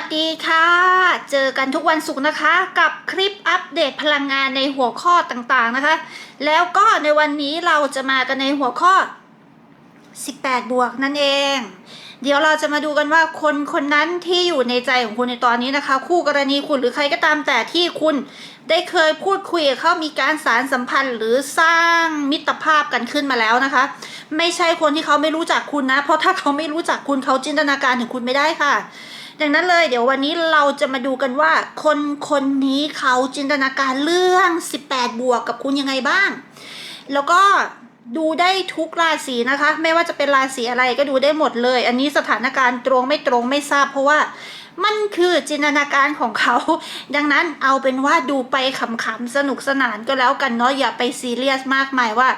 สวัสดีค่ะ เจอกันทุกวันศุกร์นะคะ กับคลิปอัปเดตพลังงานในหัวข้อต่างๆนะคะ แล้วก็ในวันนี้เราจะมากันในหัวข้อ 18 บวกนั่นเอง เดี๋ยวเราจะมาดูกันว่าคนคนนั้นที่อยู่ในใจของคุณในตอนนี้นะคะ คู่กรณีคุณหรือใครก็ตามแต่ที่คุณได้เคยพูดคุยเขามีการสารสัมพันธ์ หรือสร้างมิตรภาพกันขึ้นมาแล้วนะคะ ไม่ใช่คนที่เขาไม่รู้จักคุณนะ เพราะถ้าเขาไม่รู้จักคุณเขาจินตนาการถึงคุณไม่ได้ค่ะ ดังนั้นเลยเดี๋ยววันนี้เราจะมาดูกันว่า คนคนนี้เขาจินตนาการเรื่อง 18 บวกกับคุณยังไงบ้าง แล้วก็ดูได้ทุกราศีนะคะ ไม่ว่าจะเป็นราศีอะไรก็ดูได้หมดเลย อันนี้สถานการณ์ตรงไม่ตรงไม่ทราบ เพราะว่ามันคือจินตนาการของเขา ดังนั้นเอาเป็นว่าดูไปขำๆสนุกสนานก็แล้วกันเนาะอย่าไปซีเรียสมากมายว่า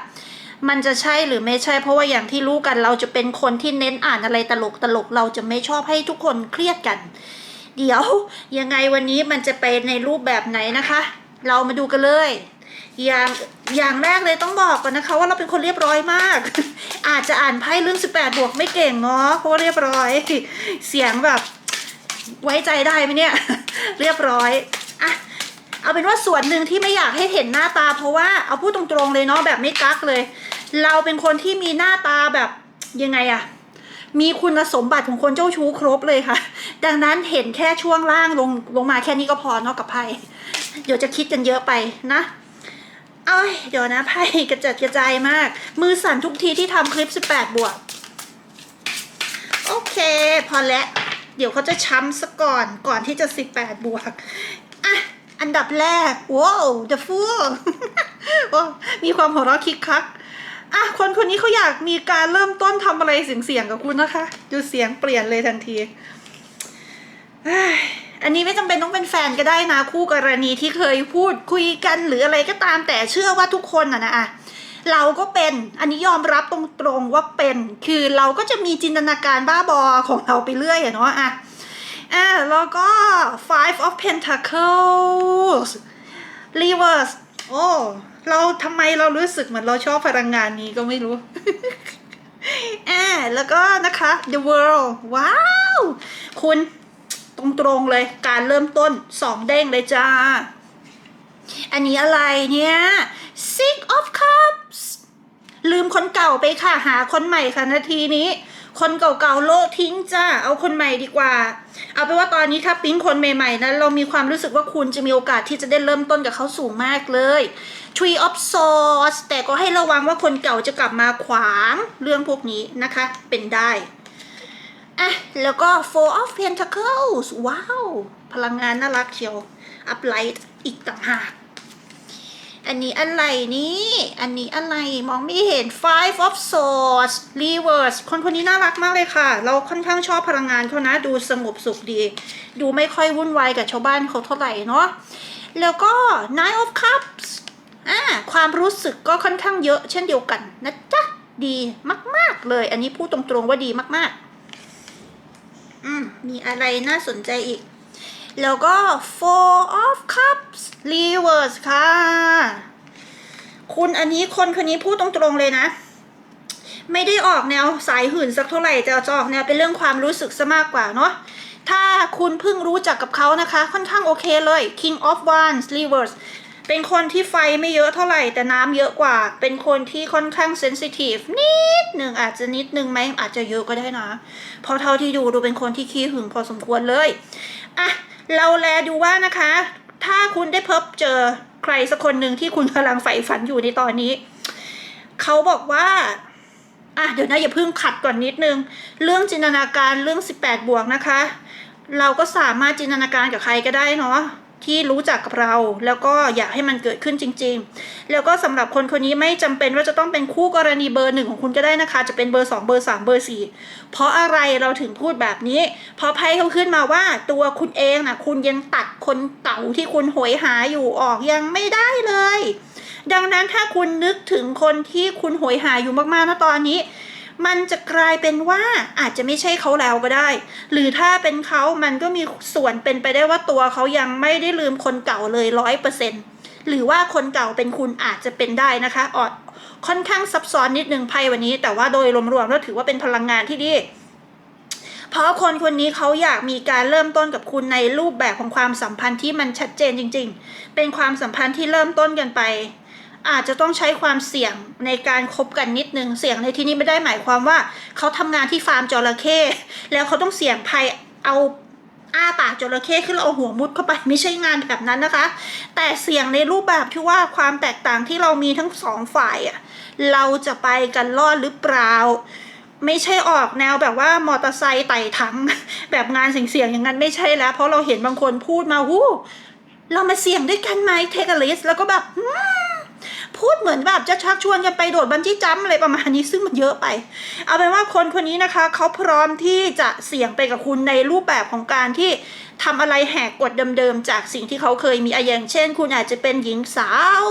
มันจะใช่หรือไม่ใช่ เพราะว่าอย่างที่รู้กันเราจะเป็นคนที่เน้นอ่านอะไรตลกตลกเราจะไม่ชอบให้ทุกคนเครียดกัน เดี๋ยวยังไงวันนี้มันจะไปในรูปแบบไหนนะคะ เรามาดูกันเลย อย่างอย่างแรกเลยต้องบอกก่อนนะคะ ว่าเราเป็นคนเรียบร้อยมาก อาจจะอ่านไพ่เรื่อง 18 บวกไม่เก่งเนาะเพราะเรียบร้อย เสียงแบบไว้ใจได้ไหมเนี่ย เรียบร้อยอะเอาเป็นว่าส่วนหนึ่งที่ไม่อยากให้เห็นหน้าตาเพราะว่าเอาพูดตรงๆเลยเนาะแบบไม่กักเลย เราเป็นคนที่มีหน้าตาแบบยังไงอะมีคุณสมบัติของคนเจ้าชู้ครบเลยค่ะ ดังนั้นเห็นแค่ช่วงล่างลงลงมาแค่นี้ก็พอเนาะกับไพ่เดี๋ยวจะคิดกันเยอะไปนะเอ้ยเดี๋ยวนะไพ่กระจัดกระจายมาก มือสั่นทุกทีที่ทำคลิป 18 บวก โอเค พอแล้วเดี๋ยวเขาจะช้ำซะก่อนก่อนที่จะ 18 บวกอะอันดับแรกว้าว the fool มีความหัวเราะคิกคัก อะคนคนนี้เขาอยากมีการเริ่มต้นทำอะไรเสียงๆกับคุณนะคะดูเสียงเปลี่ยนเลยทันทีอันนี้ไม่จำเป็นต้องเป็นแฟนก็ได้นะ คู่กรณีที่เคยพูดคุยกันหรืออะไรก็ตามแต่เชื่อว่าทุกคนอะนะอะเราก็เป็นอันนี้ยอมรับตรงๆว่าเป็น คือเราก็จะมีจินตนาการบ้าบอของเราไปเรื่อยอะเนาะอะอะแล้วก็ five of pentacles reverse โอ้ เราทำไมเรารู้สึกเหมือนเราชอบพลังงานนี้ก็ไม่รู้อ่าแล้วก็นะคะ the world ว้าว คุณตรงๆเลยการเริ่มต้นสองเด้งเลยจ้า อันนี้อะไรเนี่ย six of cups ลืมคนเก่าไปค่ะ หาคนใหม่ค่ะนาทีนี้ คนเก่าๆโลดทิ้งจ้าเอาคนใหม่ดีกว่า เอาไปนว่าตอนนี้ถ้าปิ๊งคนใหม่ๆนะเรามีความรู้สึกว่าคุณจะมีโอกาสที่จะได้เริ่มต้นกับเขาสูงมากเลย Tree of Swords แต่ก็ให้ระวังว่าคนเก่าจะกลับมาขวางเรื่องพวกนี้นะคะ เป็นได้อะแล้วก็ Four of Pentacles ว้าว พลังงานน่ารักเชียว Uplight อีกต่างหาก อันนี้อะไรนี่ อันนี้อะไรมองไม่เห็น Five of Swords Reverse คนคนนี้น่ารักมากเลยค่ะ เราค่อนข้างชอบพลังงานเขานะ ดูสงบสุขดี ดูไม่ค่อยวุ่นวายกับชาวบ้านเขาเท่าไหร่เนาะ แล้วก็ Nine of Cups อ่าความรู้สึกก็ค่อนข้างเยอะเช่นเดียวกันนะจ๊ะ ดีมาก ๆ เลย อันนี้พูดตรง ๆ ว่าดีมาก ๆ อืมมีอะไรน่าสนใจอีก แล้วก็ four of cups reverse ค่ะ คุณอันนี้คนคนนี้พูดตรงๆเลยนะ ไม่ได้ออกแนวสายหื่นสักเท่าไหร่จะจะออกแนวเป็นเรื่องความรู้สึกซะมากกว่าเนาะถ้าคุณเพิ่งรู้จักกับเขานะคะ ค่อนข้างโอเคเลย king of wands reverse เป็นคนที่ไฟไม่เยอะเท่าไหร่แต่น้ำเยอะกว่า เป็นคนที่ค่อนข้างเซนซิทีฟนิดหนึ่งอาจจะนิดหนึ่งไหมอาจจะเยอะก็ได้นะ เพราะเท่าที่ดูดูเป็นคนที่ขี้หึงพอสมควรเลย อะ เราแลดูว่านะคะ ถ้าคุณได้พบเจอใครสักคนหนึ่งที่คุณกำลังใฝ่ฝันอยู่ในตอนนี้ เขาบอกว่าอะเดี๋ยวนะอย่าเพิ่งขัดก่อนนิดนึง เรื่องจินตนาการเรื่อง 18 บวกนะคะ เราก็สามารถจินตนาการกับใครก็ได้เนาะ ที่รู้จักกับเรา แล้วก็อยากให้มันเกิดขึ้นจริง ๆ แล้วก็สำหรับคนคนนี้ไม่จำเป็นว่าจะต้องเป็นคู่กรณีเบอร์หนึ่งของคุณก็ได้นะคะ จะเป็นเบอร์สองเบอร์สามเบอร์สี่เพราะอะไรเราถึงพูดแบบนี้ เพราะไพ่เขาขึ้นมาว่าตัวคุณเองนะคุณยังตัดคนเก่าที่คุณโหยหาอยู่ออกยังไม่ได้เลย ดังนั้นถ้าคุณนึกถึงคนที่คุณโหยหาอยู่มากๆนะตอนนี้ มันจะกลายเป็นว่าอาจจะไม่ใช่เขาแล้วก็ได้ หรือถ้าเป็นเขามันก็มีส่วนเป็นไปได้ว่าตัวเขายังไม่ได้ลืมคนเก่าเลยร้อยเปอร์เซ็นหรือว่าคนเก่าเป็นคุณอาจจะเป็นได้นะคะออดค่อนข้างซับซ้อนนิดนึงไพ่วันนี้ แต่ว่าโดยรวมๆแล้วถือว่าเป็นพลังงานที่ดีเพราะคนคนนี้เขาอยากมีการเริ่มต้นกับคุณในรูปแบบของความสัมพันธ์ที่มันชัดเจนจริง ๆ เป็นความสัมพันธ์ที่เริ่มต้นกันไป อาจจะต้องใช้ความเสี่ยงในการคบกันนิดนึงเสี่ยงในที่นี้ไม่ได้หมายความว่าเขาทำงานที่ฟาร์มจระเข้แล้วเขาต้องเสี่ยงภัยเอาอ้าปากจระเข้ขึ้นเอาหัวมุดเข้าไปไม่ใช่งานแบบนั้นนะคะ แต่เสี่ยงในรูปแบบที่ว่าความแตกต่างที่เรามีทั้งสองฝ่ายอะเราจะไปกันรอดหรือเปล่า ไม่ใช่ออกแนวแบบว่ามอเตอร์ไซค์ไต่ถัง แบบงานเสี่ยงๆอย่างนั้นไม่ใช่แล้ว เพราะเราเห็นบางคนพูดมาหู้เรามาเสี่ยงด้วยกันไหมเทคลิสแล้วก็แบบ พูดเหมือนแบบจะชักชวนกันไปโดดบันจี้จัมอะไรประมาณนี้ซึ่งมันเยอะไป เอาเป็นว่าคนคนนี้นะคะเขาพร้อมที่จะเสี่ยงไปกับคุณในรูปแบบของการที่ทำอะไรแหกกฎเดิมๆ จากสิ่งที่เขาเคยมีอะอย่างเช่น คุณอาจจะเป็นหญิงสาว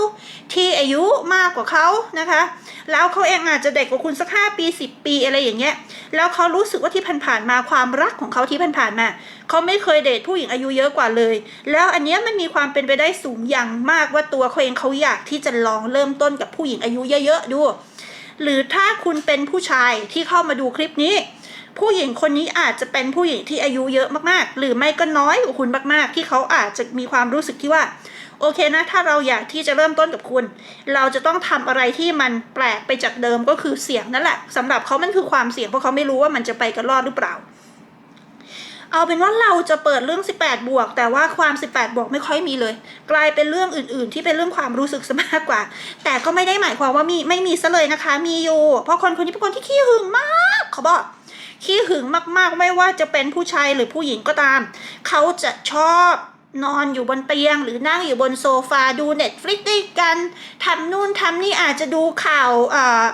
ที่อายุมากกว่าเขานะคะ แล้วเขาเองอาจจะเด็กกว่าคุณสักห้าปีสิบปีอะไรอย่างเงี้ย แล้วเขารู้สึกว่าที่ผ่านๆมาความรักของเขาที่ผ่านๆมาเขาไม่เคยเดทผู้หญิงอายุเยอะกว่าเลย แล้วอันเนี้ยมันมีความเป็นไปได้สูงอย่างมากว่าตัวเขาเองเขาอยากที่จะลองเริ่มต้นกับผู้หญิงอายุเยอะๆดู หรือถ้าคุณเป็นผู้ชายที่เข้ามาดูคลิปนี้ ผู้หญิงคนนี้อาจจะเป็นผู้หญิงที่อายุเยอะมากๆ หรือไม่ก็น้อยกว่าคุณมาก ๆ ที่เขาอาจจะมีความรู้สึกที่ว่า โอเคนะ ถ้าเราอยากที่จะเริ่มต้นกับคุณ เราจะต้องทำอะไรที่มันแปลกไปจากเดิมก็คือเสียงนั่นแหละสำหรับเขามันคือความเสี่ยงเพราะเขาไม่รู้ว่ามันจะไปกันรอดหรือเปล่า เอาเป็นว่าเราจะเปิดเรื่อง 18 บวก แต่ว่าความ 18 บวกไม่ค่อยมีเลย กลายเป็นเรื่องอื่น ๆ ที่เป็นเรื่องความรู้สึกซะมากกว่า แต่ก็ไม่ได้หมายความว่ามีไม่มีซะเลยนะคะ มีอยู่เพราะคนคนนี้เป็นคนที่ขี้หึงมาก เขาบอก ขี้หึงมากๆ ไม่ว่าจะเป็นผู้ชายหรือผู้หญิงก็ตาม เขาจะชอบนอนอยู่บนเตียงหรือนั่งอยู่บนโซฟาดูเน็ตฟลิกด้วยกันทำนู่นทำนี่อาจจะดูข่าวเอ่อ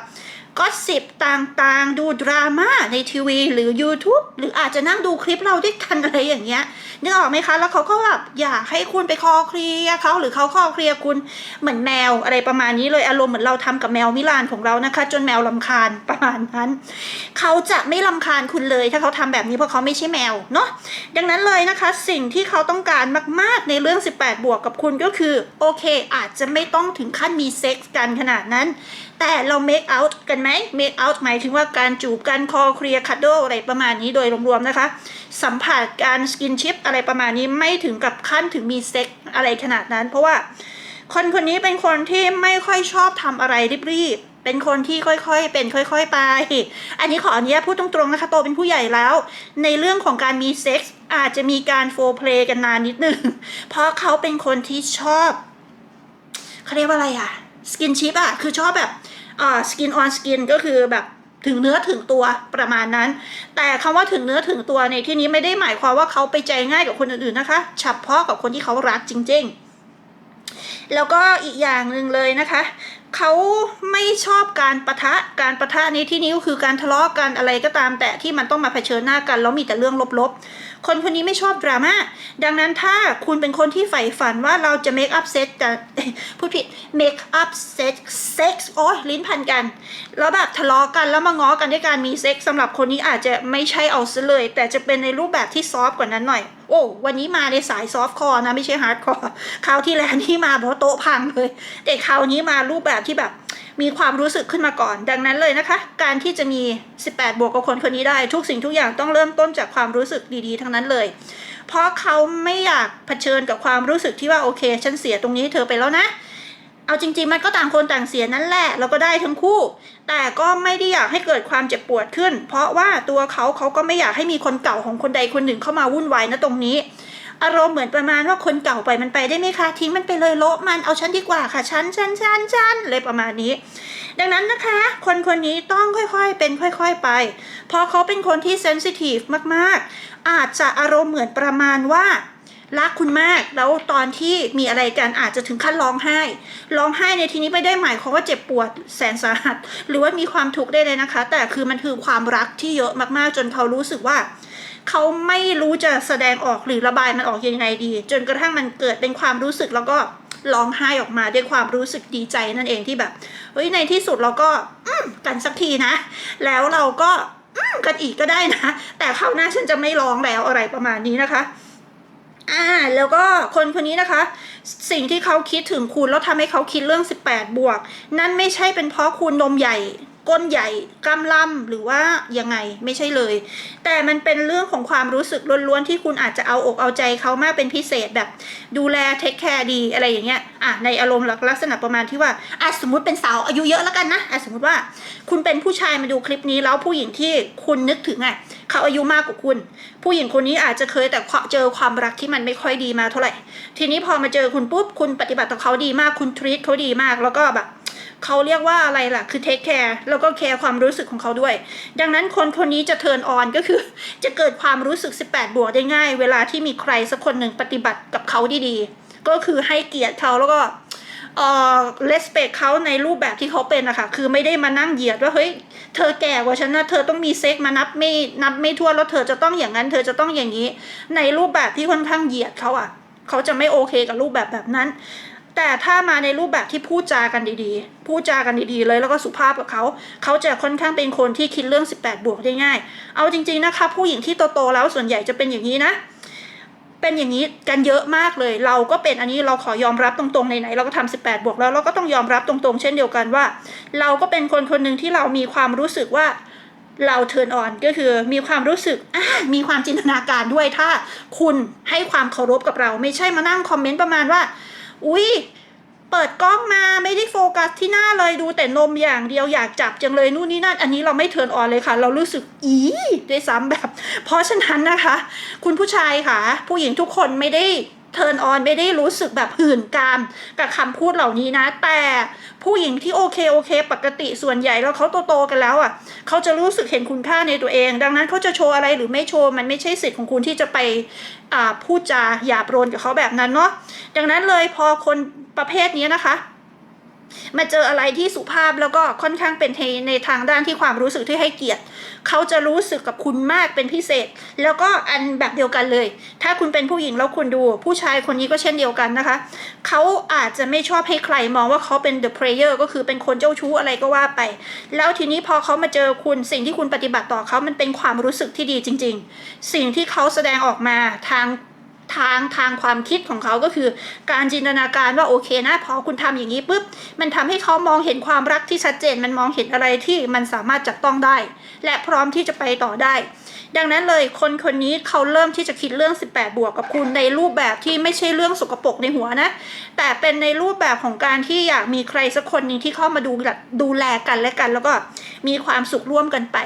ก็สิบต่างๆ ดูดราม่าในทีวี หรือ YouTube หรืออาจจะนั่งดูคลิปเราด้วยกันอะไรอย่างเงี้ยนึกออกไหมคะ แล้วเขาก็แบบอยากให้คุณไปคอเคลียเขาหรือเขาคอเคลียคุณเหมือนแมวอะไรประมาณนี้เลยอารมณ์เหมือนเราทำกับแมวมิลานของเรานะคะ จนแมวลำคาญประมาณนั้นเขาจะไม่ลำคาญคุณเลยถ้าเขาทำแบบนี้เพราะเขาไม่ใช่แมวเนาะดังนั้นเลยนะคะ สิ่งที่เขาต้องการมากๆในเรื่อง 18 บวกกับคุณก็คือโอเค อาจจะไม่ต้องถึงขั้นมีเซ็กส์กันขนาดนั้น แต่เรา make out กันไหม make out หมายถึงว่าการจูบกันคอเคลียร์คัดโดอะไรประมาณนี้โดยรวมๆนะคะ สัมผัสการสกินชิปอะไรประมาณนี้ไม่ถึงกับขั้นถึงมีเซ็กส์อะไรขนาดนั้น เพราะว่าคนคนนี้เป็นคนที่ไม่ค่อยชอบทำอะไรรีบๆ เป็นคนที่ค่อยๆ เป็นค่อย ๆ ไป อันนี้ขออนุญาตพูดตรงๆนะคะ โตเป็นผู้ใหญ่แล้ว ในเรื่องของการมีเซ็กส์อาจจะมีการโฟร์เพลย์กันนานนิดนึง เพราะเขาเป็นคนที่ชอบเขาเรียกว่าอะไรอะสกินชิปอะคือชอบแบบ สกินออนสกินก็คือแบบถึงเนื้อถึงตัวประมาณนั้น แต่คำว่าถึงเนื้อถึงตัวในที่นี้ไม่ได้หมายความว่าเขาไปใจง่ายกับคนอื่นๆนะคะเฉพาะกับคนที่เขารักจริง ๆ แล้วก็อีกอย่างหนึ่งเลยนะคะเขาไม่ชอบการประทะการประทะในที่นี้ก็คือการทะเลาะกันอะไรก็ตามแต่ที่มันต้องมาเผชิญหน้ากันแล้วมีแต่เรื่องลบๆคนคนนี้ไม่ชอบดราม่าดังนั้นถ้าคุณเป็นคนที่ใฝ่ฝันว่าเราจะ make up set กันพูดผิด make up set sex โอ้ยลิ้นพันกัน แล้วแบบทะเลาะกันแล้วมาง้อกันด้วยการมีเซ็กสำหรับคนนี้อาจจะไม่ใช่เอาซะเลย แต่จะเป็นในรูปแบบที่ซอฟต์กว่านั้นหน่อยโอ้วันนี้มาในสายซอฟต์คอร์นะ ไม่ใช่ฮาร์ดคอร์คราวที่แล้วนี่มาเพราะโต๊ะพังเลย แต่คราวนี้มารูปแบบที่แบบ มีความรู้สึกขึ้นมาก่อน ดังนั้นเลยนะคะ การที่จะมี 18 บวกกับคนคนนี้ได้ ทุกสิ่งทุกอย่างต้องเริ่มต้นจากความรู้สึกดีๆ ทั้งนั้นเลย เพราะเขาไม่อยากเผชิญกับความรู้สึกที่ว่าโอเค ฉันเสียตรงนี้เธอไปแล้วนะเอาจริงๆ มันก็ต่างคนต่างเสียนั่นแหละเราก็ได้ทั้งคู่ แต่ก็ไม่ได้อยากให้เกิดความเจ็บปวดขึ้น เพราะว่าตัวเขาเขาก็ไม่อยากให้มีคนเก่าของคนใดคนหนึ่งเข้ามาวุ่นวายนะตรงนี้ อารมณ์เหมือนประมาณว่าคนเก่าไปมันไปได้ไหมคะ ทิ้งมันไปเลยโละมันเอาฉันดีกว่าค่ะฉันฉันฉันฉันเลยประมาณนี้ ดังนั้นนะคะ คนคนนี้ต้องค่อยๆเป็นค่อยๆไปเพราะเขาเป็นคนที่เซนซิทีฟมากๆ อาจจะอารมณ์เหมือนประมาณว่ารักคุณมากแล้วตอนที่มีอะไรกันอาจจะถึงขั้นร้องไห้ ร้องไห้ในที่นี้ไม่ได้หมายความว่าเจ็บปวดแสนสาหัส หรือว่ามีความทุกข์ได้เลยนะคะ แต่คือมันคือความรักที่เยอะมากๆ จนเขารู้สึกว่า เขาไม่รู้จะแสดงออกหรือระบายมันออกยังไงดี จนกระทั่งมันเกิดเป็นความรู้สึกแล้วก็ร้องไห้ออกมาด้วยความรู้สึกดีใจนั่นเองที่แบบเฮ้ยในที่สุดเราก็กันสักทีนะ แล้วเราก็กันอีกก็ได้นะ แต่คราวหน้าฉันจะไม่ร้องแล้วอะไรประมาณนี้นะคะอ่าแล้วก็คนคนนี้นะคะ สิ่งที่เขาคิดถึงคุณแล้วทำให้เขาคิดเรื่อง 18 บวก นั่นไม่ใช่เป็นเพราะคุณนมใหญ่ ก้นใหญ่กล้ามล่ำหรือว่ายังไงไม่ใช่เลย แต่มันเป็นเรื่องของความรู้สึกล้วนๆที่คุณอาจจะเอาอกเอาใจเขามากเป็นพิเศษแบบ ดูแลเทคแคร์ดีอะไรอย่างเงี้ยอะในอารมณ์ลักษณะประมาณที่ว่าอะสมมติเป็นสาวอายุเยอะแล้วกันนะอะสมมติว่า คุณเป็นผู้ชายมาดูคลิปนี้แล้วผู้หญิงที่คุณนึกถึงอะเขาอายุมากกว่าคุณ ผู้หญิงคนนี้อาจจะเคยแต่เจอความรักที่มันไม่ค่อยดีมาเท่าไหร่ ทีนี้พอมาเจอคุณปุ๊บคุณปฏิบัติต่อเขาดีมากคุณทรีตเขาดีมากแล้วก็แบบ เขาเรียกว่าอะไรล่ะ คือเทคแคร์แล้วก็แคร์ความรู้สึกของเขาด้วย ดังนั้นคนคนนี้จะเทิร์นออนก็คือ จะเกิดความรู้สึก 18 บวกได้ง่าย เวลาที่มีใครสักคนหนึ่งปฏิบัติกับเขาดีๆ ก็คือให้เกียรติเขาแล้วก็เอ่อ respect เขาในรูปแบบที่เขาเป็นอะคะคือไม่ได้มานั่งเหยียดว่าเฮ้ยเธอแก่กว่าฉันนะเธอต้องมีเซ็กมานับไม่นับไม่ทั่วแล้วเธอจะต้องอย่างนั้น เธอจะต้องอย่างนี้ ในรูปแบบที่ค่อนข้างเหยียดเขาอะเขาจะไม่โอเคกับรูปแบบแบบนั้น แต่ถ้ามาในรูปแบบที่พูดจากันดีๆ พูดจากันดีๆ เลยแล้วก็สุภาพกับเขา เขาจะค่อนข้างเป็นคนที่คิดเรื่อง 18 บวกได้ง่าย เอาจริง ๆนะคะ ผู้หญิงที่โตๆแล้วส่วนใหญ่จะเป็นอย่างนี้นะเป็นอย่างนี้กันเยอะมากเลย เราก็เป็นอันนี้เราขอยอมรับตรงๆไหนๆเราก็ทำ18 บวกแล้วเราก็ต้องยอมรับตรงๆ เช่นเดียวกันว่า เราก็เป็นคนคนหนึ่งที่เรามีความรู้สึกว่าเราเทิร์นออนก็คือมีความรู้สึกมีความจินตนาการด้วยถ้าคุณให้ความเคารพกับเรา ไม่ใช่มานั่งคอมเมนต์ประมาณว่า อุ้ยเปิดกล้องมาไม่ได้โฟกัสที่หน้าเลยดูแต่นมอย่างเดียวอยากจับจังเลยนู่นนี่นั่น อันนี้เราไม่เทิร์นออนเลยค่ะ เรารู้สึกอีด้วยซ้ำแบบ เพราะฉะนั้นนะคะ คุณผู้ชายค่ะ ผู้หญิงทุกคนไม่ได้ เทิร์นออนไม่ได้รู้สึกแบบหื่นกามกับคำพูดเหล่านี้นะ แต่ผู้หญิงที่โอเคโอเค ปกติส่วนใหญ่แล้วเขาโตๆกันแล้วอะเขาจะรู้สึกเห็นคุณค่าในตัวเอง ดังนั้นเขาจะโชว์อะไรหรือไม่โชว์มันไม่ใช่สิทธิ์ของคุณที่จะไปอ่าพูดจาหยาบโลนกับเขาแบบนั้นเนาะดังนั้นเลยพอคนประเภทนี้นะคะ มาเจออะไรที่สุภาพแล้วก็ค่อนข้างเป็นในในทางด้านที่ความรู้สึกที่ให้เกียรติ เขาจะรู้สึกกับคุณมากเป็นพิเศษ แล้วก็อันแบบเดียวกันเลย ถ้าคุณเป็นผู้หญิงแล้วคุณดู ผู้ชายคนนี้ก็เช่นเดียวกันนะคะ เขาอาจจะไม่ชอบให้ใครมองว่าเขาเป็น the player ก็คือเป็นคนเจ้าชู้อะไรก็ว่าไป แล้วทีนี้พอเขามาเจอคุณสิ่งที่คุณปฏิบัติต่อเขามันเป็นความรู้สึกที่ดีจริง ๆ สิ่งที่เขาแสดงออกมาทาง ทางทางความคิดของเขาก็คือการจินตนาการว่าโอเคนะพอคุณทำอย่างนี้ปุ๊บมันทำให้เขามองเห็นความรักที่ชัดเจน มันมองเห็นอะไรที่มันสามารถจับต้องได้ และพร้อมที่จะไปต่อได้ ดังนั้นเลยคนคนนี้เขาเริ่มที่จะคิดเรื่อง 18 บวกกับคุณในรูปแบบที่ไม่ใช่เรื่องสกปรกในหัวนะ แต่เป็นในรูปแบบของการที่อยากมีใครสักคนหนึ่งที่เข้ามาดูดูแลกันและกัน แล้วก็มีความสุขร่วมกันไป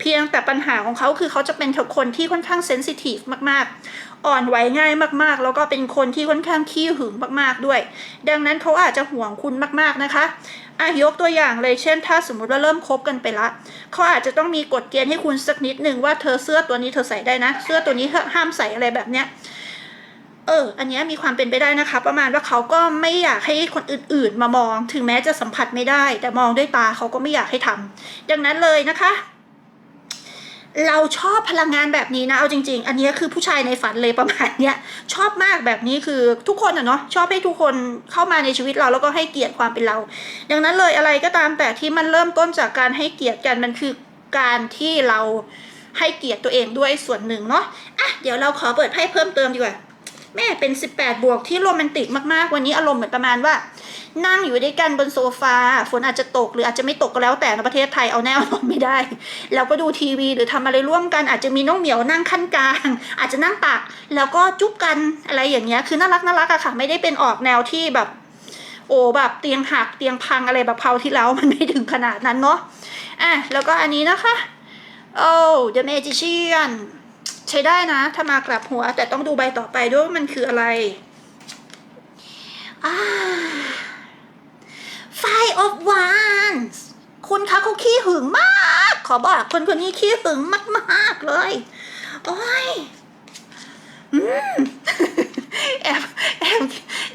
เพียงแต่ปัญหาของเขาคือเขาจะเป็นคนที่ค่อนข้างเซนซิทีฟมากๆ อ่อนไหวง่ายมากๆ แล้วก็เป็นคนที่ค่อนข้างขี้หึงมากๆด้วย ดังนั้นเขาอาจจะห่วงคุณมากๆนะคะอะยกตัวอย่างเลยเช่น ถ้าสมมุติว่าเริ่มคบกันไปละเขาอาจจะต้องมีกฎเกณฑ์ให้คุณสักนิดหนึ่งว่าเธอเสื้อตัวนี้เธอใส่ได้นะ เสื้อตัวนี้ห้ามใส่อะไรแบบเนี้ยเออ อันเนี้ยมีความเป็นไปได้นะคะ ประมาณว่าเขาก็ไม่อยากให้คนอื่นๆ มามอง ถึงแม้จะสัมผัสไม่ได้ แต่มองด้วยตาเขาก็ไม่อยากให้ทำดังนั้นเลยนะคะ เราชอบพลังงานแบบนี้นะ เอาจริง ๆ อันนี้คือผู้ชายในฝันเลยประมาณเนี้ยชอบมากแบบนี้คือทุกคนอะเนาะชอบให้ทุกคนเข้ามาในชีวิตเราแล้วก็ให้เกียรติความเป็นเรา ดังนั้นเลยอะไรก็ตามแต่ที่มันเริ่มต้นจากการให้เกียรติกันมันคือการที่เราให้เกียรติตัวเองด้วยส่วนหนึ่งเนาะอะเดี๋ยวเราขอเปิดไพ่เพิ่มเติมดีกว่า แม่เป็น 18 บวกที่โรแมนติกมากๆ วันนี้อารมณ์เหมือนประมาณว่า นั่งอยู่ด้วยกันบนโซฟาฝนอาจจะตกหรืออาจจะไม่ตกก็แล้วแต่ในประเทศไทยเอาแน่นอนไม่ได้ แล้วก็ดูทีวีหรือทำอะไรร่วมกัน อาจจะมีน้องเหมียวนั่งขั้นกลาง อาจจะนั่งตัก แล้วก็จุ๊บกันอะไรอย่างเงี้ยคือน่ารักน่ารักอะค่ะไม่ได้เป็นออกแนวที่แบบโอ้แบบเตียงหักเตียงพังอะไรแบบเพาที่แล้วมันไม่ถึงขนาดนั้นเนาะอะแล้วก็อันนี้นะคะโอ้ The Magician ใช้ได้นะถ้ามากลับหัว แต่ต้องดูใบต่อไปด้วยว่ามันคืออะไรอ่า Five of Wands คุณคะเขาขี้หึงมาก ขอบอกคนคนนี้ขี้หึงมากๆเลย โอ้ยอแอบแอบ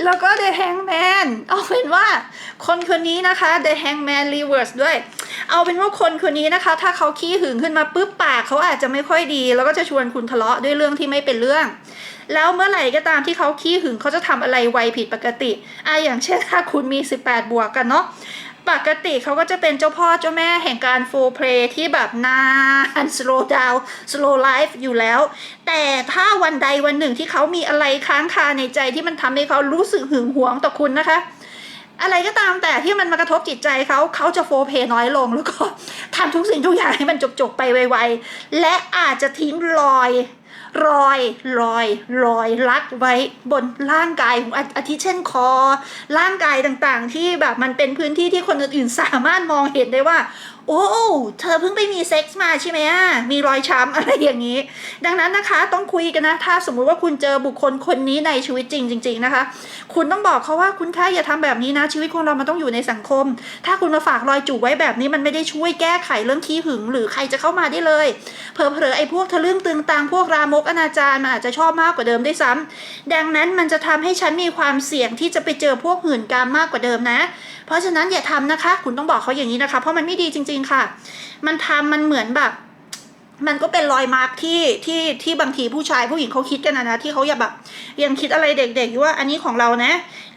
แล้วก็ The Hangman เอาเป็นว่า คนคนนี้นะคะ The Hangman Reverse ด้วย เอาเป็นว่าคนคนนี้นะคะ ถ้าเขาขี้หึงขึ้นมาปุ๊บปากเขาอาจจะไม่ค่อยดี แล้วก็จะชวนคุณทะเลาะด้วยเรื่องที่ไม่เป็นเรื่อง แล้วเมื่อไหร่ก็ตามที่เขาขี้หึงเขาจะทำอะไรไวผิดปกติอะอย่างเช่นถ้าคุณมี 18 บวกกันเนาะปกติเขาก็จะเป็นเจ้าพ่อเจ้าแม่แห่งการ full play ที่แบบนาน slow down slow life อยู่แล้ว แต่ถ้าวันใดวันหนึ่งที่เขามีอะไรค้างคาในใจที่มันทำให้เขารู้สึกหึงหวงต่อคุณนะคะ อะไรก็ตามแต่ที่มันมากระทบจิตใจเขาเขาจะโฟเพย์น้อยลงแล้วก็ทำทุกสิ่งทุกอย่างให้มันจบๆไปไวๆ และอาจจะทิ้งรอย รอยรอยรอยรักไว้บนร่างกายของอาอาทิเช่นคอ ร่างกายต่างๆ ที่แบบมันเป็นพื้นที่ที่คนอื่นๆสามารถมองเห็นได้ว่า โอ้เธอเพิ่งไปมีเซ็กส์มาใช่ไหมอะมีรอยช้ำอะไรอย่างนี้ ดังนั้นนะคะต้องคุยกันนะ ถ้าสมมุติว่าคุณเจอบุคคลคนนี้ในชีวิตจริงจริง ๆนะคะ คุณต้องบอกเขาว่าคุณคะอย่าทำแบบนี้นะ ชีวิตของเรามันต้องอยู่ในสังคม ถ้าคุณมาฝากรอยจูบไว้แบบนี้มันไม่ได้ช่วยแก้ไขเรื่องขี้หึง หรือใครจะเข้ามาได้เลยเผลอๆไอ้พวกทะลึ่งตึงตังพวกรามกอนาจารมันอาจจะชอบมากกว่าเดิมด้วยซ้ำดังนั้นมันจะทำให้ฉันมีความเสี่ยงที่จะไปเจอพวกหื่นกามมากกว่าเดิมนะ เพราะฉะนั้นอย่าทำนะคะ คุณต้องบอกเขาอย่างนี้นะคะ เพราะมันไม่ดีจริงๆ ค่ะ มันทำมันเหมือนแบบ มันก็เป็นรอยมาร์กที่ที่ที่บางทีผู้ชายผู้หญิงเขาคิดกันนะนะที่เขาอย่าแบบยังคิดอะไรเด็กๆอยู่ว่าอันนี้ของเรานะ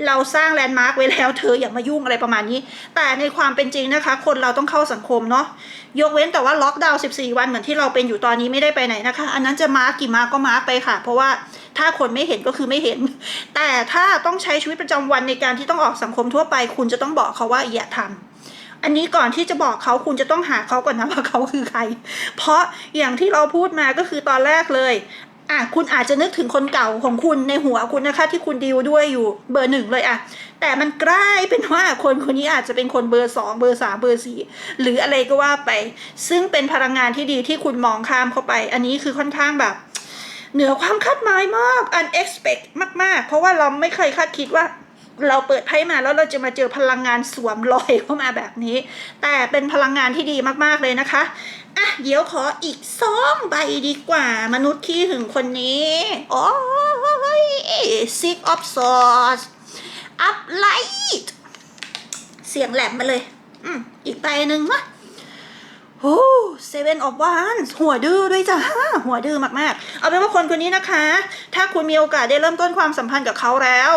เราสร้างแลนด์มาร์กไว้แล้วเธออย่ามายุ่งอะไรประมาณนี้ แต่ในความเป็นจริงนะคะ คนเราต้องเข้าสังคมเนาะยกเว้นแต่ว่าล็อกดาวน์14 วันเหมือนที่เราเป็นอยู่ตอนนี้ไม่ได้ไปไหนนะคะ อันนั้นจะมาร์กกี่มาร์กก็มาร์กไปค่ะ เพราะว่าถ้าคนไม่เห็นก็คือไม่เห็น แต่ถ้าต้องใช้ชีวิตประจำวันในการที่ต้องออกสังคมทั่วไป คุณจะต้องบอกเขาว่าอย่าทำ อันนี้ก่อนที่จะบอกเขาคุณจะต้องหาเขาก่อนนะว่าเขาคือใคร เพราะอย่างที่เราพูดมาก็คือตอนแรกเลยอะคุณอาจจะนึกถึงคนเก่าของคุณในหัวคุณนะคะ ที่คุณดีลด้วยอยู่เบอร์หนึ่งเลยอะแต่มันกลายเป็นว่าคนคนนี้อาจจะเป็นคนเบอร์สองเบอร์สามเบอร์สี่หรืออะไรก็ว่าไป ซึ่งเป็นพลังงานที่ดีที่คุณมองข้ามเข้าไป อันนี้คือค่อนข้างแบบ เหนือความคาดหมายมาก unexpect มาก ๆ เพราะว่าเราไม่เคยคาดคิดว่า เราเปิดไพ่มาแล้วเราจะมาเจอพลังงานสวมรอยเข้ามาแบบนี้ แต่เป็นพลังงานที่ดีมากๆเลยนะคะอะเดี๋ยวขออีกสองใบดีกว่า มนุษย์ขี้หึงคนนี้ โอ้ย six of swords up light เสียงแหลมมาเลย อืมอีกใบหนึ่งนะโอ้เซเว่นออฟวันหัวดื้อด้วยจ้าหัวดื้อมาก ๆ เอาเป็นว่าคนคนนี้นะคะ ถ้าคุณมีโอกาสได้เริ่มต้นความสัมพันธ์กับเขาแล้ว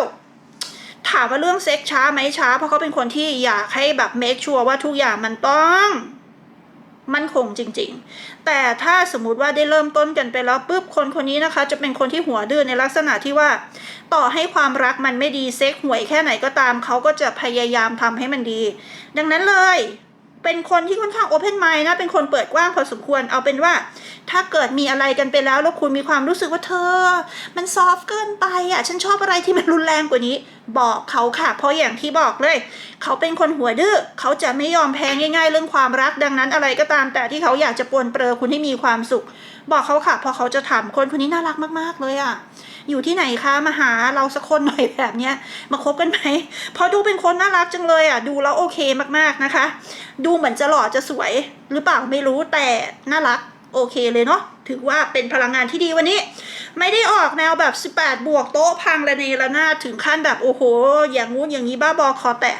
ถามว่าเรื่องเซ็กช้าไหมช้า เพราะเขาเป็นคนที่อยากให้แบบเมคชัวร์ว่าทุกอย่างมันต้องมั่นคงจริง ๆ แต่ถ้าสมมุติว่าได้เริ่มต้นกันไปแล้วปุ๊บคนคนนี้นะคะ จะเป็นคนที่หัวดื้อในลักษณะที่ว่า ต่อให้ความรักมันไม่ดีเซ็กห่วยแค่ไหนก็ตาม เขาก็จะพยายามทำให้มันดี ดังนั้นเลย เป็นคนที่ค่อนข้างโอเพนไมล์นะ เป็นคนเปิดกว้างพอสมควรเอาเป็นว่า ถ้าเกิดมีอะไรกันไปแล้วแล้วคุณมีความรู้สึกว่าเธอ มันซอฟต์เกินไปอะ ฉันชอบอะไรที่มันรุนแรงกว่านี้ บอกเขาค่ะ เพราะอย่างที่บอกเลย เขาเป็นคนหัวดื้อเขาจะไม่ยอมแพ้ง่าย ๆ เรื่องความรักดังนั้นอะไรก็ตาม แต่ที่เขาอยากจะปนเปลือคุณให้มีความสุข บอกเขาค่ะเพราะเขาจะทำคนคนนี้น่ารักมากๆเลยอะอยู่ที่ไหนคะมาหาเราสักคนหน่อยแบบเนี้ยมาคบกันไหมเพราะดูเป็นคนน่ารักจังเลยอะ ดูแล้วโอเคมากๆนะคะ ดูเหมือนจะหล่อจะสวยหรือเปล่าไม่รู้แต่น่ารัก โอเคเลยเนาะถือว่าเป็นพลังงานที่ดีวันนี้ ไม่ได้ออกแนวแบบ 18 บวกโต๊ะพังระเนระนาดถึงขั้นแบบโอ้โห อย่างงู้นอย่างนี้บ้าบอคอแตก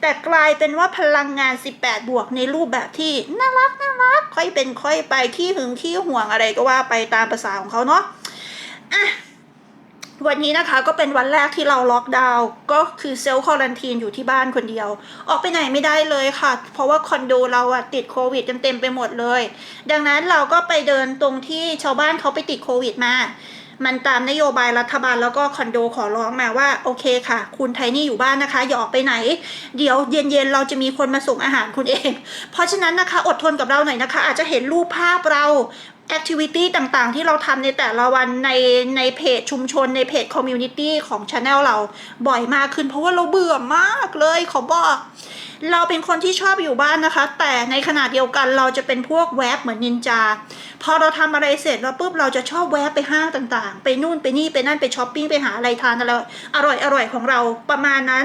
แต่กลายเป็นว่าพลังงาน 18 บวกในรูปแบบที่น่ารักน่ารักค่อยเป็นค่อยไปขี้หึงขี้ห่วงอะไรก็ว่าไปตามภาษาของเขาเนาะอะ วันนี้นะคะก็เป็นวันแรกที่เราล็อกดาวน์ก็คือเซลล์คอรันทีนอยู่ที่บ้านคนเดียว ออกไปไหนไม่ได้เลยค่ะ เพราะว่าคอนโดเราอะติดโควิดเต็มๆไปหมดเลย ดังนั้นเราก็ไปเดินตรงที่ชาวบ้านเขาไปติดโควิดมามันตามนโยบายรัฐบาลแล้วก็คอนโดขอร้องมาว่าโอเคค่ะ คุณไทนี่อยู่บ้านนะคะ อย่าออกไปไหน เดี๋ยวเย็นๆเราจะมีคนมาส่งอาหารคุณเอง เพราะฉะนั้นนะคะอดทนกับเราหน่อยนะคะ อาจจะเห็นรูปภาพเรา แอคทิวิตี้ต่างๆ ที่เราทำในแต่ละวันในในเพจชุมชนในเพจคอมมูนิตี้ของช anel เราบ่อยมากขึ้น เพราะว่าเราเบื่อมากเลยขอบอกเราเป็นคนที่ชอบอยู่บ้านนะคะ แต่ในขณะเดียวกันเราจะเป็นพวกแวบเหมือนนินจา พอเราทำอะไรเสร็จแล้วปุ๊บเราจะชอบแวบไปห้างต่างๆ ไปนู่นไปนี่ไปนั่นไปช้อปปิ้งไปหาอะไรทานอะไรอร่อยอร่อยของเราประมาณนั้น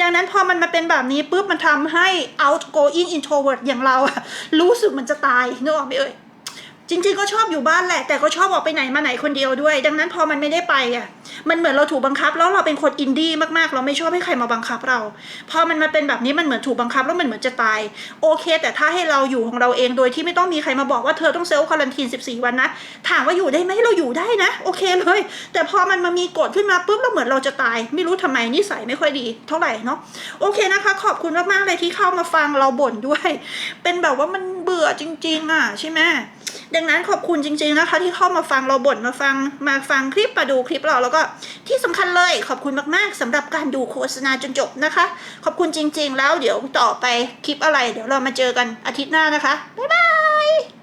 ดังนั้นพอมันมาเป็นแบบนี้ปุ๊บมันทำให้ outgoing introvert อย่างเรารู้สึกมันจะตายนึกออกไหมเอ่ย จริงๆก็ชอบอยู่บ้านแหละ แต่ก็ชอบออกไปไหนมาไหนคนเดียวด้วย ดังนั้นพอมันไม่ได้ไปอะ มันเหมือนเราถูกบังคับ แล้วเราเป็นคนอินดี้มากๆ เราไม่ชอบให้ใครมาบังคับเรา พอมันมาเป็นแบบนี้มันเหมือนถูกบังคับแล้วมันเหมือนจะตาย โอเค แต่ถ้าให้เราอยู่ของเราเองโดยที่ไม่ต้องมีใครมาบอกว่าเธอต้องเซลล์ควอลันทีน14 วันนะ ถามว่าอยู่ได้ไหมเราอยู่ได้นะ โอเคเลย แต่พอมันมามีกฎขึ้นมาปุ๊บแล้วเหมือนเราจะตาย ไม่รู้ทำไมนิสัยไม่ค่อยดี เท่าไหร่เนาะ โอเคนะคะ ขอบคุณมากๆเลยที่เข้ามาฟังเราบ่นด้วย เป็นแบบว่ามัน บื่อจริง ๆอะใช่ไหมดังนั้นขอบคุณจริง ๆนะคะ ที่เข้ามาฟังเราบ่นมาฟังมาฟังคลิปมาดูคลิปเราแล้วก็ที่สำคัญเลยขอบคุณมากๆสำหรับการดูโฆษณาจนจบนะคะ ขอบคุณจริง ๆ แล้วเดี๋ยวต่อไปคลิปอะไร เดี๋ยวเรามาเจอกันอาทิตย์หน้านะคะบ๊ายบาย